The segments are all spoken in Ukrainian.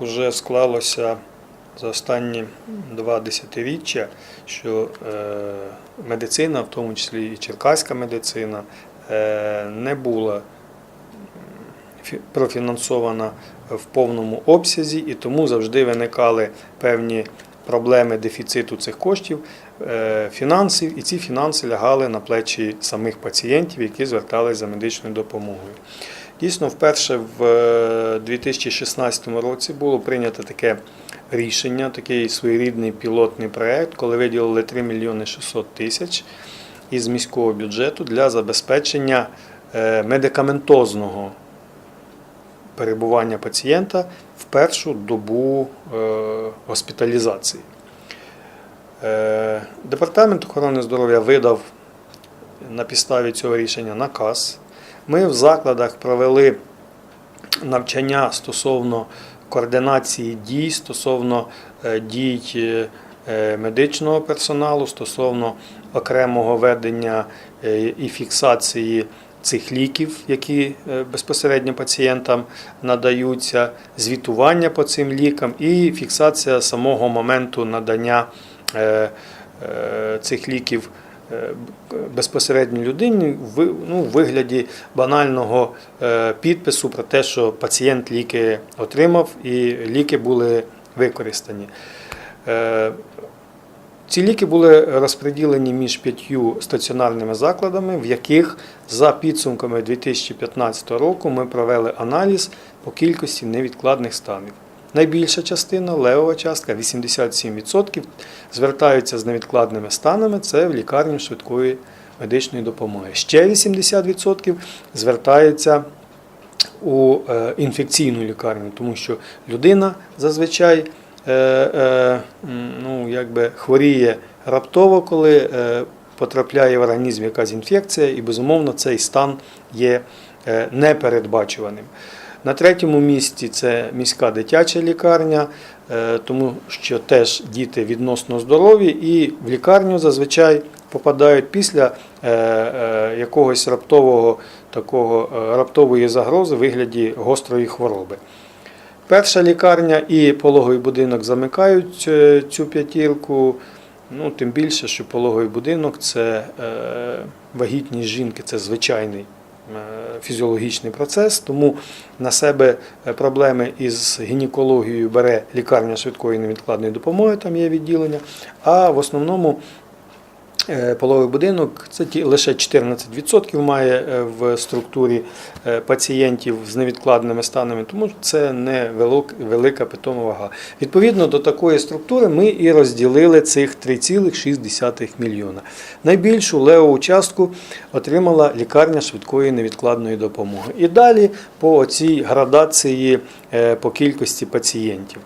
вже склалося за останні два десятиріччя, що е, медицина, в тому числі і черкаська медицина, е, не була профінансована в повному обсязі, і тому завжди виникали певні проблеми дефіциту цих коштів, е, фінансів, і ці фінанси лягали на плечі самих пацієнтів, які зверталися за медичною допомогою. Дійсно, вперше в е, 2016 році було прийнято таке рішення, такий своєрідний пілотний проект, коли виділили 3 мільйони 600 тисяч із міського бюджету для забезпечення е, медикаментозного перебування пацієнта в першу добу е, госпіталізації. Е, Департамент охорони здоров'я видав на підставі цього рішення наказ. Ми в закладах провели навчання стосовно координації дій, стосовно е, дій е, е, медичного персоналу, стосовно окремого ведення і фіксації цих ліків, які безпосередньо пацієнтам надаються, звітування по цим лікам і фіксація самого моменту надання цих ліків безпосередньо людині в ну, вигляді банального е, підпису про те, що пацієнт ліки отримав і ліки були використані. Е, Ці ліки були розподілені між п'ятью стаціонарними закладами, в яких за підсумками 2015 року ми провели аналіз по кількості невідкладних станів. Найбільша частина, левова частка, 87%, звертаються з невідкладними станами, це в лікарню швидкої медичної допомоги. Ще 80% звертаються у е, інфекційну лікарню, тому що людина зазвичай е, е, ну, якби хворіє раптово, коли потрапляє в організм якась інфекція, і безумовно цей стан є непередбачуваним. На третьому місці це міська дитяча лікарня, е, тому що теж діти відносно здорові і в лікарню зазвичай попадають після е, е, якогось раптового такого раптової загрози в вигляді гострої хвороби. Перша лікарня і пологовий будинок замикають цю п'ятірку. Ну, тим більше, що пологовий будинок це вагітність жінки, це звичайний фізіологічний процес, тому на себе е, проблеми із гінекологією бере лікарня швидкої невідкладної допомоги, там є відділення. А в основному е, пологовий будинок це лише 14% має е, в структурі е, пацієнтів з невідкладними станами, тому це не велика питома вага. Відповідно до такої структури ми і розділили цих 3,6 мільйона. Найбільшу левову частку отримала лікарня швидкої невідкладної допомоги. І далі по цій градації по кількості пацієнтів.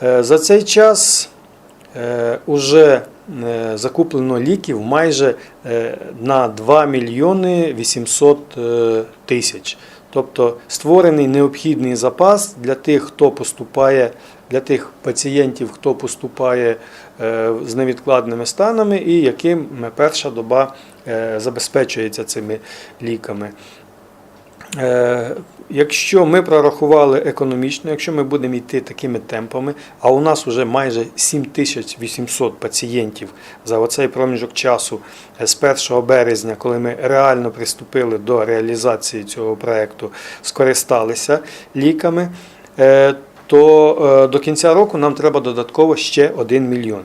За цей час уже закуплено ліків майже е, на 2 мільйони 800 е, тисяч. Тобто створений необхідний запас для тих, хто поступає, для тих пацієнтів, хто поступає е, з невідкладними станами, і яким перша доба е, забезпечується цими ліками. Е, Якщо ми прорахували економічно, якщо ми будемо йти такими темпами, а у нас вже майже 7800 пацієнтів за оцей проміжок часу е, з 1 березня, коли ми реально приступили до реалізації цього проєкту, скористалися ліками, е, то до кінця року нам треба додатково ще 1 мільйон.